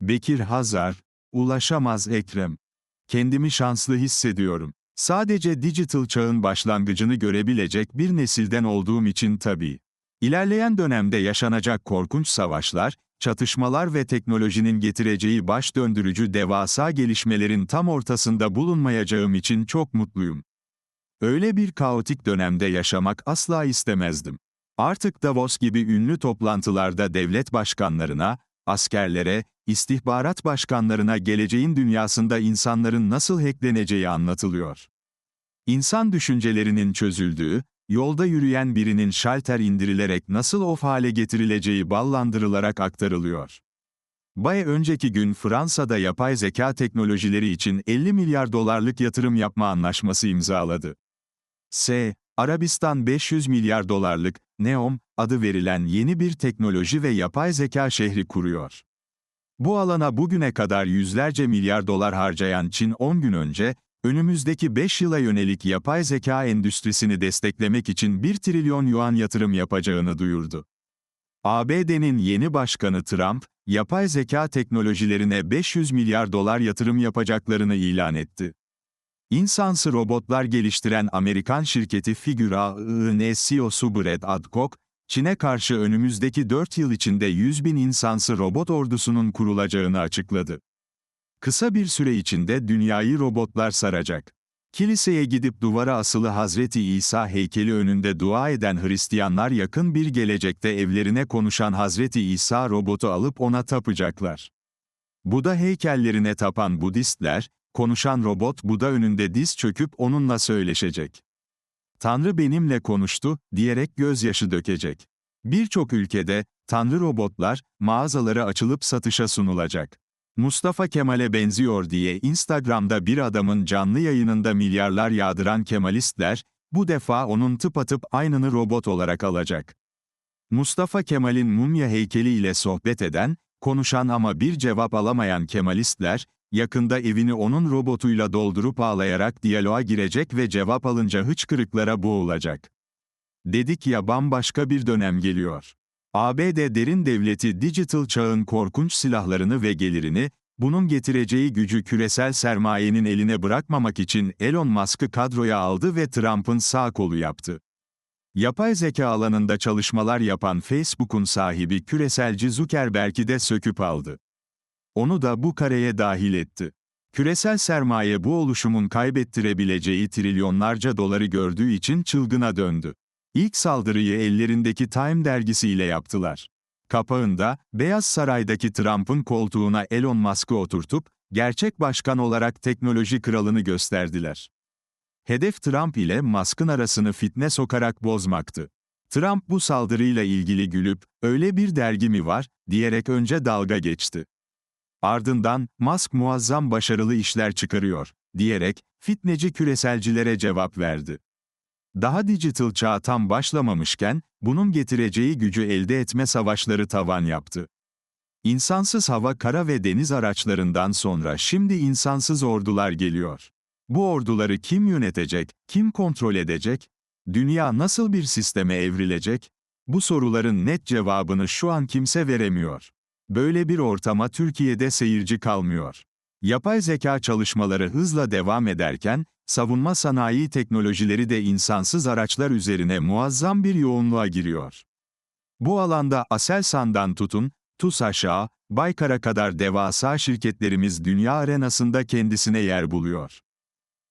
Bekir Hazar, ulaşamaz Ekrem. Kendimi şanslı hissediyorum. Sadece digital çağın başlangıcını görebilecek bir nesilden olduğum için tabii. İlerleyen dönemde yaşanacak korkunç savaşlar, çatışmalar ve teknolojinin getireceği baş döndürücü devasa gelişmelerin tam ortasında bulunmayacağım için çok mutluyum. Öyle bir kaotik dönemde yaşamak asla istemezdim. Artık Davos gibi ünlü toplantılarda devlet başkanlarına, askerlere, istihbarat başkanlarına geleceğin dünyasında insanların nasıl hackleneceği anlatılıyor. İnsan düşüncelerinin çözüldüğü, yolda yürüyen birinin şalter indirilerek nasıl of hale getirileceği ballandırılarak aktarılıyor. Bay önceki gün Fransa'da yapay zeka teknolojileri için 50 milyar dolarlık yatırım yapma anlaşması imzaladı. S. Arabistan 500 milyar dolarlık, Neom, adı verilen yeni bir teknoloji ve yapay zeka şehri kuruyor. Bu alana bugüne kadar yüzlerce milyar dolar harcayan Çin 10 gün önce, önümüzdeki 5 yıla yönelik yapay zeka endüstrisini desteklemek için 1 trilyon yuan yatırım yapacağını duyurdu. ABD'nin yeni başkanı Trump, yapay zeka teknolojilerine 500 milyar dolar yatırım yapacaklarını ilan etti. İnsansı robotlar geliştiren Amerikan şirketi Figura.ı'nın CEO'su Brad Adcock, Çin'e karşı önümüzdeki 4 yıl içinde 100 bin insansı robot ordusunun kurulacağını açıkladı. Kısa bir süre içinde dünyayı robotlar saracak. Kiliseye gidip duvara asılı Hazreti İsa heykeli önünde dua eden Hristiyanlar yakın bir gelecekte evlerine konuşan Hazreti İsa robotu alıp ona tapacaklar. Buda heykellerine tapan Budistler, konuşan robot Buda önünde diz çöküp onunla söyleşecek. Tanrı benimle konuştu, diyerek gözyaşı dökecek. Birçok ülkede, Tanrı robotlar, mağazaları açılıp satışa sunulacak. Mustafa Kemal'e benziyor diye Instagram'da bir adamın canlı yayınında milyarlar yağdıran Kemalistler, bu defa onun tıpatıp aynını robot olarak alacak. Mustafa Kemal'in mumya heykeli ile sohbet eden, konuşan ama bir cevap alamayan Kemalistler, yakında evini onun robotuyla doldurup ağlayarak diyaloğa girecek ve cevap alınca hıçkırıklara boğulacak. Dedik ya bambaşka bir dönem geliyor. ABD derin devleti digital çağın korkunç silahlarını ve gelirini, bunun getireceği gücü küresel sermayenin eline bırakmamak için Elon Musk'ı kadroya aldı ve Trump'ın sağ kolu yaptı. Yapay zeka alanında çalışmalar yapan Facebook'un sahibi küreselci Zuckerberg'i de söküp aldı. Onu da bu kareye dahil etti. Küresel sermaye bu oluşumun kaybettirebileceği trilyonlarca doları gördüğü için çılgına döndü. İlk saldırıyı ellerindeki Time dergisiyle yaptılar. Kapağında, Beyaz Saray'daki Trump'ın koltuğuna Elon Musk'ı oturtup, gerçek başkan olarak teknoloji kralını gösterdiler. Hedef Trump ile Musk'ın arasını fitne sokarak bozmaktı. Trump bu saldırıyla ilgili gülüp, öyle bir dergi mi var, diyerek önce dalga geçti. Ardından, Musk muazzam başarılı işler çıkarıyor, diyerek, fitneci küreselcilere cevap verdi. Daha digital çağ tam başlamamışken, bunun getireceği gücü elde etme savaşları tavan yaptı. İnsansız hava, kara ve deniz araçlarından sonra şimdi insansız ordular geliyor. Bu orduları kim yönetecek, kim kontrol edecek? Dünya nasıl bir sisteme evrilecek? Bu soruların net cevabını şu an kimse veremiyor. Böyle bir ortama Türkiye'de seyirci kalmıyor. Yapay zeka çalışmaları hızla devam ederken, savunma sanayi teknolojileri de insansız araçlar üzerine muazzam bir yoğunluğa giriyor. Bu alanda Aselsan'dan tutun, TUSAŞ'a, Baykar'a kadar devasa şirketlerimiz dünya arenasında kendisine yer buluyor.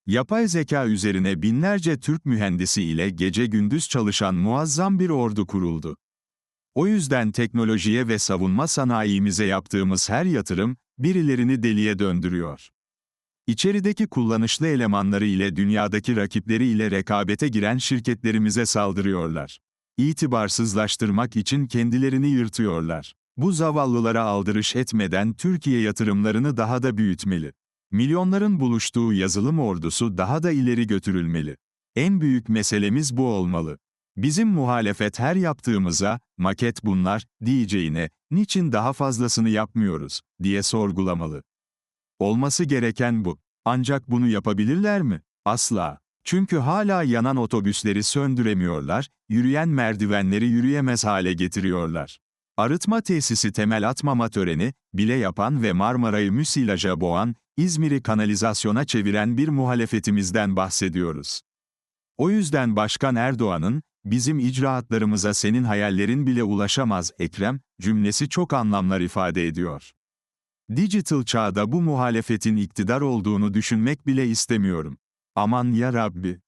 Yapay zeka üzerine binlerce Türk mühendisi ile gece gündüz çalışan muazzam bir ordu kuruldu. O yüzden teknolojiye ve savunma sanayimize yaptığımız her yatırım, birilerini deliye döndürüyor. İçerideki kullanışlı elemanları ile dünyadaki rakipleri ile rekabete giren şirketlerimize saldırıyorlar. İtibarsızlaştırmak için kendilerini yırtıyorlar. Bu zavallılara aldırış etmeden Türkiye yatırımlarını daha da büyütmeli. Milyonların buluştuğu yazılım ordusu daha da ileri götürülmeli. En büyük meselemiz bu olmalı. Bizim muhalefet her yaptığımıza, maket bunlar, diyeceğine, niçin daha fazlasını yapmıyoruz, diye sorgulamalı. Olması gereken bu. Ancak bunu yapabilirler mi? Asla. Çünkü hala yanan otobüsleri söndüremiyorlar, yürüyen merdivenleri yürüyemez hale getiriyorlar. Arıtma tesisi temel atmama töreni, bile yapan ve Marmara'yı müsilaja boğan, İzmir'i kanalizasyona çeviren bir muhalefetimizden bahsediyoruz. O yüzden Başkan Erdoğan'ın, bizim icraatlarımıza senin hayallerin bile ulaşamaz Ekrem, cümlesi çok anlamlar ifade ediyor. Digital çağda bu muhalefetin iktidar olduğunu düşünmek bile istemiyorum. Aman ya Rabbi.